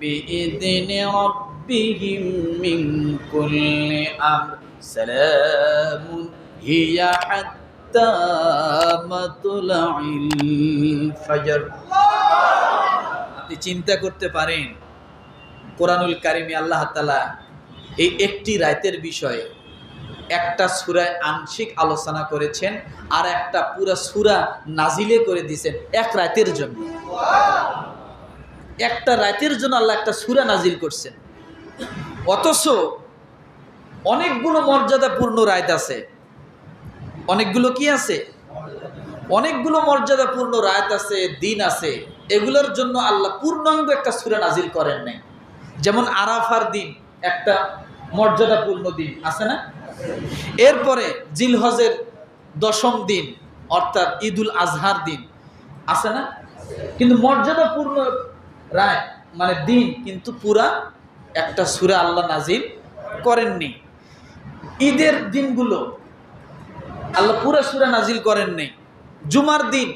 بإذن ربهم من كل أمر سلام هي حتى مطلع الفجر আপনি চিন্তা করতে পারেন কোরআনুল কারিমে আল্লাহ তালা এই একটি রাতের বিষয়ে একটা সুরায় আংশিক আলোচনা করেছেন আর একটা পুরা সুরা নাজিলে করে দিয়েছেন এক রাতের জন্য একটা রাতের জন্য আল্লাহ একটা সুরা নাজিল করছেন। অথচ অনেকগুলো মর্যাদাপূর্ণ রাত আছে। অনেকগুলো কি আছে? অনেকগুলো মর্যাদাপূর্ণ রাত আছে, দিন আছে। এগুলোর জন্য আল্লাহ পূর্ণাঙ্গ একটা সুরা নাজিল করেন নাই। যেমন আরাফার দিন একটা মর্যাদাপূর্ণ দিন, আছে না? এরপরে জিলহজের দশম দিন, অর্থাৎ ঈদুল আজহার দিন, আছে না? কিন্তু মর্যাদাপূর্ণ রায় মানে দিন, কিন্তু পুরা একটা সুরা আল্লাহ নাজিল করেননি। ঈদের দিনগুলো আল্লাহ পুরা সুরা নাজিল করেন নাই জুমার দিন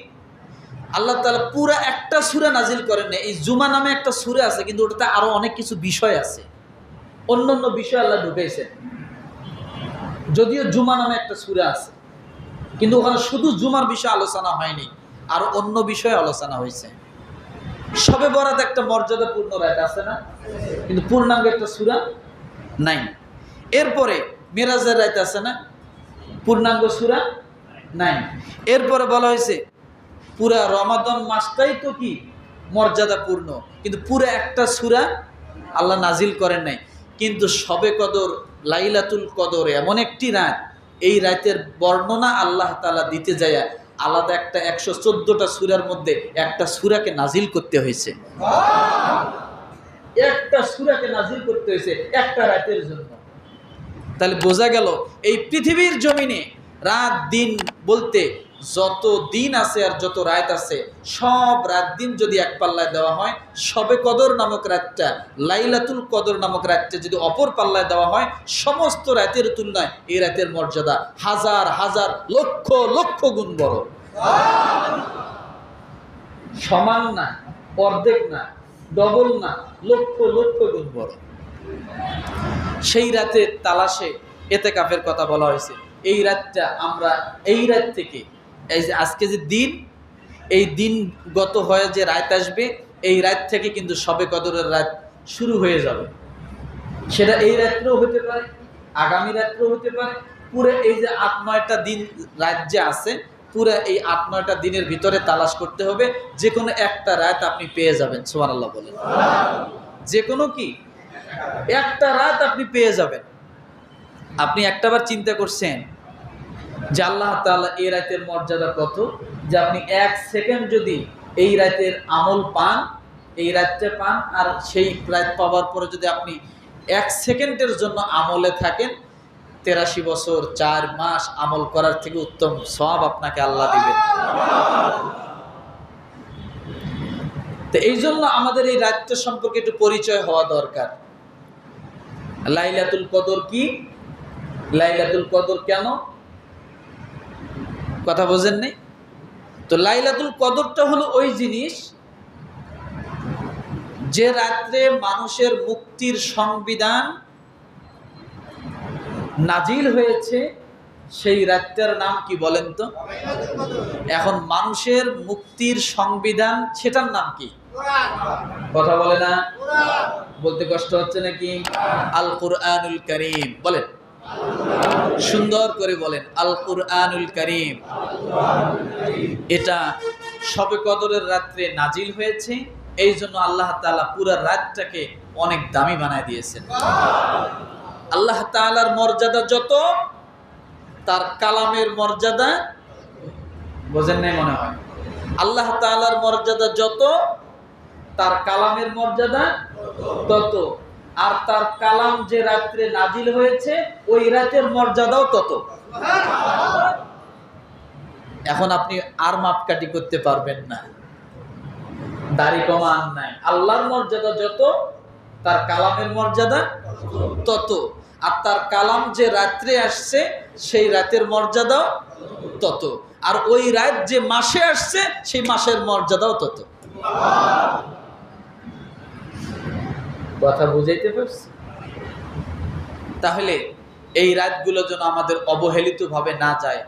আল্লাহ তালা পুরা একটা সুরা নাজিল করেন নাই এই জুমা নামে একটা সুরে আছে, কিন্তু ওটাতে আরও অনেক কিছু বিষয় আছে। অন্য অন্য বিষয় আল্লাহ ঢুকেছেন যদিও জুমা নামে একটা সুরে আছে, কিন্তু ওখানে শুধু জুমার বিষয়ে আলোচনা হয়নি, আরও অন্য বিষয়ে আলোচনা হয়েছে। সবে বরাত একটা মর্যাদাপূর্ণ রায় আছে না? কিন্তু পূর্ণাঙ্গ একটা সুরা নাই। এরপরে মেরাজের রাইত আছে না? পূর্ণাঙ্গ সুরা নাই। এরপরে বলা হয়েছে, পুরা রমাদন মাসটাই তো কি? মর্যাদাপূর্ণ কিন্তু পুরো একটা সুরা আল্লাহ নাজিল করেন নাই। কিন্তু সবে কদর, লাইলাতুল কদর এমন একটি রাত, এই রাতের বর্ণনা আল্লাহ তালা দিতে যায় আলাদা একটা একশো চোদ্দটা সুরার মধ্যে একটা সুরাকে নাজিল করতে হয়েছে। একটা সুরাকে নাজিল করতে হয়েছে একটা রাতের জন্য। তাহলে বোঝা গেল, এই পৃথিবীর জমিনে রাত, দিন বলতে যত দিন আছে আর যত রাত আছে, সব রাত দিন যদি এক পাল্লায় দেওয়া হয়, সবে কদর নামক রাতটা, লাইলাতুল কদর নামক রাতটা যদি অপর পাল্লায় দেওয়া হয়, সমস্ত রাতের তুলনায় এই রাতের মর্যাদা হাজার হাজার, লক্ষ লক্ষ গুণ বড়। সমান না, অর্ধেক না, ডবল না, লক্ষ লক্ষ গুণ বড়। সেই রাতের তালাশে এতে কাপের কথা বলা হয়েছে, এই রাতটা আমরা এই রাত থেকে এই যে আজকে যে দিন, এই দিন গত হয়ে যে রাত আসবে, এই রাত থেকে কিন্তু সবে কদরের রাত শুরু হয়ে যাবে। সেটা এই রাত্রেও হতে পারে, আগামী রাত্রেও হতে পারে। পুরো এই যে আট, নয়টা দিন রাত যে আছে, পুরো এই আট, নয়টা দিনের ভিতরে তালাশ করতে হবে। যে কোনো একটা রাত আপনি পেয়ে যাবেন সোমান আল্লাহ বলেন। যে কোনো কি, একটা রাত আপনি পেয়ে যাবেন। আপনি একটাবার চিন্তা করছেন যে আল্লাহ তাআলা এই রাতের মর্যাদা কত? যে আপনি এক সেকেন্ড যদি এই রাতের আমল পান, এই রাতটা পান, আর সেই রাত পাওয়ার পরে যদি আপনি এক সেকেন্ডের জন্য আমলে থাকেন, তেরাশি বছর, চার মাস আমল করার থেকে উত্তম সব আপনাকে আল্লাহ দিবেন। তো এই জন্য আমাদের এই রাতটা সম্পর্কে একটু পরিচয় হওয়া দরকার। লাইলাতুল কদর কি? লাইলাতুল কদর কেন? কথা বোঝেন নেই? তো লাইলাতুল কদরটা হলো ওই জিনিস যে রাত্রে মানুষের মুক্তির সংবিধান নাজিল হয়েছে, সেই রাত্রের নাম কি বলেন তো? এখন মানুষের মুক্তির সংবিধান, সেটার নাম কি? কথা বলে না? বলতে কষ্ট হচ্ছে নাকি? আল কুরআনুল করিম, বলেন। সুন্দর করে বলেন আল কুরআনুল করিম। এটা সবে কদরের রাত্রে নাজিল হয়েছে, এই জন্য আল্লাহ তাআলা পুরো রাতটাকে অনেক দামি বানায় দিয়েছেন। আল্লাহ তাআলার মর্যাদা যত, তার কালামের মর্যাদা বোঝেন নাই মনে হয়। আল্লাহ তাআলার মর্যাদা যত, তার কালামের মর্যাদা তত। আর তার কালাম যে রাত্রে নাজিল হয়েছে, ওই রাতের মর্যাদাও তত। এখন আপনি আর মাপকাঠি করতে পারবেন না। দাড়ি কমান নাই। আল্লাহর মর্যাদা যত, তার কালামের মর্যাদা তত। আর তার কালাম যে রাত্রে আসছে, সেই রাতের মর্যাদাও তত। আর ওই রাত যে মাসে আসছে, সেই মাসের মর্যাদাও তত। কথা বুঝাইতে পারছি? তাহলে এই রাতগুলো যেন আমাদের অবহেলিত ভাবে না যায়,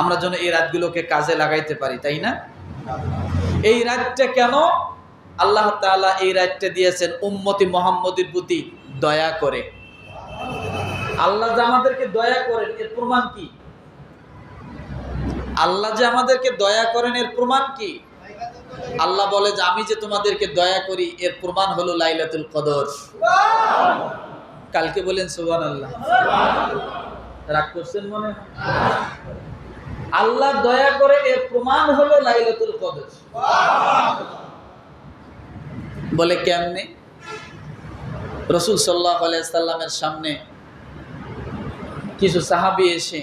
আমরা যেন এই রাতগুলোকে কাজে লাগাইতে পারি, তাই না? এই রাতটা কেন? আল্লাহ তাআলা এই রাতটা দিয়েছেন উম্মতি মোহাম্মদের প্রতি দয়া করে। আল্লাহ যে আমাদেরকে দয়া করেন, এর প্রমাণ কি? আল্লাহ যে আমাদেরকে দয়া করেন, এর প্রমাণ কি? আল্লাহ বলে যে আমি যে তোমাদেরকে দয়া করি এর প্রমাণ হলো লাইলাতুল কদর। কালকে বলেন সুবান আল্লাহ রাগ করছেন মনে? আল্লাহ দয়া করে এর প্রমাণ হলো লাইলাতুল কদর। বলে কেমনে? রসুল সাল্লাহ সাল্লামের সামনে কিছু সাহাবি এসে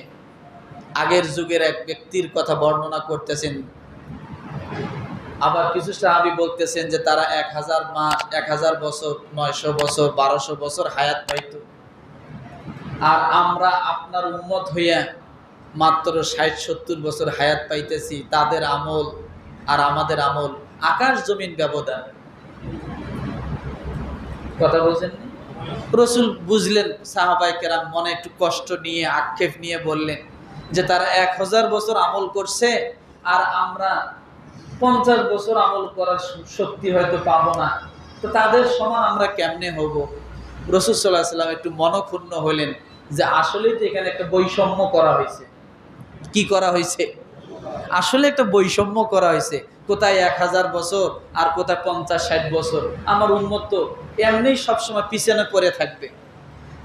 আগের যুগের এক ব্যক্তির কথা বর্ণনা করতেছেন। আবার কিছু সাহাবি বলতেছেন যে তারা এক হাজার মাস এক হাজার বছর, নয়শো বছর, বারোশো বছর হায়াত পাইত আর আমরা আপনার উন্মত হইয়া মাত্র ষাট, সত্তর বছর হায়াত পাইতেছি, তাদের আমল আর আমাদের আমল আকাশ জমিন ব্যবধান কথা বলছেন? রসুল বুঝলেন সাহাবাই কেরাম মনে একটু কষ্ট নিয়ে, আক্ষেপ নিয়ে বললেন যে তারা এক হাজার বছর আমল করছে আর আমরা পঞ্চাশ বছর আমল করার শক্তি হয়তো পাবো না। তো তাদের সমান আমরা কেমনে হব? রসুল সাল্লাহ সাল্লাম একটু মনক্ষুণ্ণ হলেন যে আসলেই তো এখানে একটা বৈষম্য করা হয়েছে। কি করা হয়েছে? আসলে একটা বৈষম্য করা হয়েছে। কোথায় এক হাজার বছর আর কোথায় পঞ্চাশ, ষাট বছর? আমার উন্মত এমনি সবসময় পিছনে পড়ে থাকবে।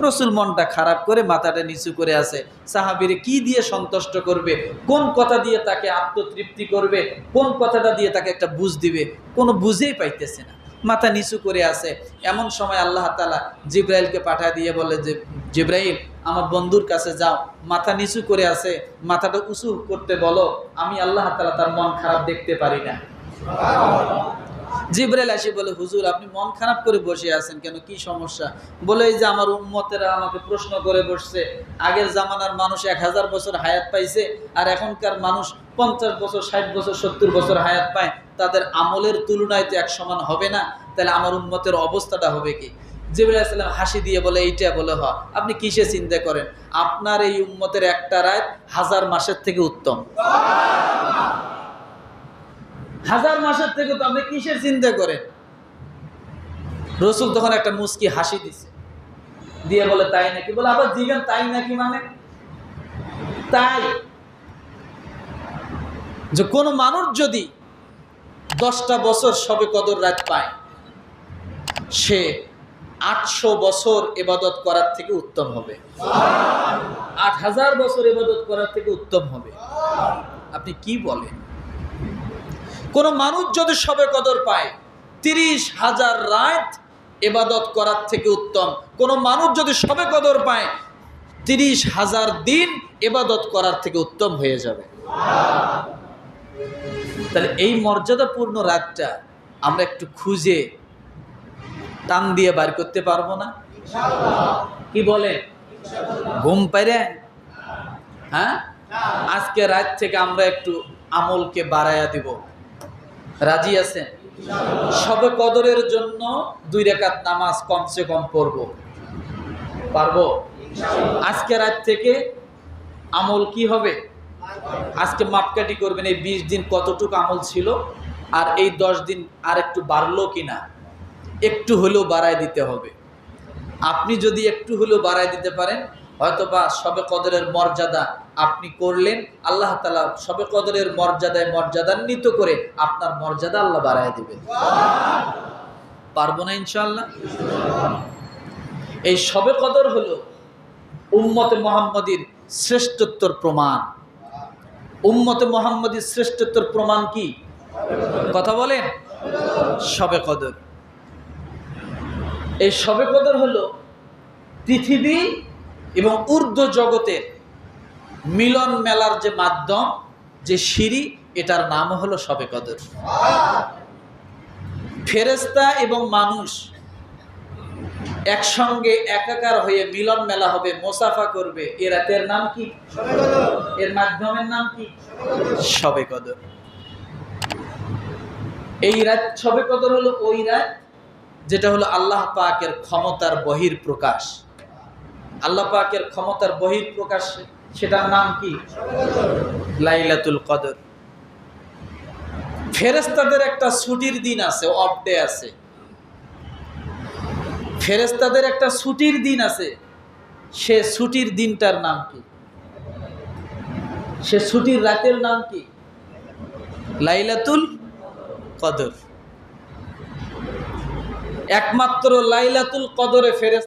রসুল মনটা খারাপ করে মাথাটা নিচু করে আছে। সাহাবিরে কি দিয়ে সন্তুষ্ট করবে? কোন কথা দিয়ে তাকে আত্মতৃপ্তি করবে? কোন কথাটা দিয়ে তাকে একটা বুঝ দিবে? কোনো বুঝেই পাইতেছে না। মাথা নিচু করে আছে। এমন সময় আল্লাহ তালা জিব্রাইলকে পাঠা দিয়ে বলে যে, জিব্রাইল, আমার বন্ধুর কাছে যাও। মাথা নিচু করে আছে। মাথাটা উঁচু করতে বলো। আমি আল্লাহ তালা তার মন খারাপ দেখতে পারি না। জিব্রাইল আসে বলে, হুজুর, আপনি মন খারাপ করে বসে আছেন কেন? কি সমস্যা? বলে, এই যে আমার উম্মতেরা আমাকে প্রশ্ন করে বসছে, আগের জামানার মানুষ এক হাজার বছর হায়াত পাইছে, আর এখনকার মানুষ পঞ্চাশ বছর, ষাট বছর, সত্তর বছর হায়াত পায়। তাদের আমলের তুলনায় তো এক সমান হবে না। তাহলে আমার উম্মতের অবস্থাটা হবে কি? জিবরাইল সাল্লাম হাসি দিয়ে বলে, এইটা বলে, হ, আপনি কিসে চিন্তা করেন? আপনার এই উম্মতের একটা রায় হাজার মাসের থেকে উত্তম। হাজার মাসের থেকে তো আপনি কিসের চিন্তা করেন? রসুল তখন একটা মুস্কি হাসি দিছে। দিয়ে বলে, তাই নাকি? বলে, আবার জিগান, তাই নাকি মানে? তাই। যে কোনো মানুষ যদি দশটা বছর সবে কদর রাত পায়, সে আটশো বছর এবাদত করার থেকে উত্তম হবে। আট হাজার বছর এবাদত করার থেকে উত্তম হবে। আপনি কি বলেন? কোন মানুষ যদি সবে কদর পায়, তিরিশ হাজার রাত এবাদত করার থেকে উত্তম। কোন মানুষ যদি সবে কদর পায়, তিরিশ হাজার দিন এবাদত করার থেকে উত্তম হয়ে যাবে। তাহলে এই মর্যাদাপূর্ণ রাতটা আমরা একটু খুঁজে টান দিয়ে বার করতে পারব না? কি বলে? ঘুম পাইরে? হ্যাঁ? আজকে রাত থেকে আমরা একটু আমলকে বাড়াইয়া দিব। রাজি আছেন? সবে কদরের জন্য দুই রেখাত নামাজ কমসে কম পড়ব। পারব? আজকে রাত থেকে আমল কি হবে? আজকে মাপকাঠি করবেন এই বিশ দিন কতটুকু আমল ছিল? আর এই দশ দিন আর একটু বাড়লো কি না একটু হলেও বাড়ায় দিতে হবে। আপনি যদি একটু হলেও বাড়ায় দিতে পারেন হয়তো বা সবে কদরের মর্যাদা আপনি করলেন, আল্লাহ তালা সবে কদরের মর্যাদায় মর্যাদান্বিত করে আপনার মর্যাদা আল্লাহ বাড়ায় দিবেন। পারব না ইনশাল্লাহ এই সবে কদর হলো উম্মতে মোহাম্মদীর শ্রেষ্ঠত্বর প্রমাণ। উম্মতে মোহাম্মদীর শ্রেষ্ঠত্বর প্রমাণ কি? কথা বলেন। সবে কদর। এই সবে কদর হলো পৃথিবী এবং ঊর্ধ্ব জগতের মিলন মেলার যে মাধ্যম যে সিঁড়ি এটার নাম হলো সবে কদর। ফেরেস্তা এবং মানুষ একসঙ্গে একাকার হয়ে মিলন মেলা হবে মোসাফা করবে। এ রাতের নাম কি? এর মাধ্যমের নাম কি? সবে কদর। এই রাত সবে কদর হলো ওই রাত যেটা হলো আল্লাহ পাকের ক্ষমতার বহির প্রকাশ আল্লাহ পাকের ক্ষমতার বহির প্রকাশ সেটার নাম কি? লাইলাতুল কদর। ফেরেস্তাদের একটা ছুটির দিন আছে অফ ডে আছে। ফেরেস্তাদের একটা ছুটির দিন আছে, সে ছুটির দিনটার নাম কি? সে ছুটির রাতের নাম কি? লাইলাতুল কদর। একমাত্র লাইলাতুল কদরে ফেরেস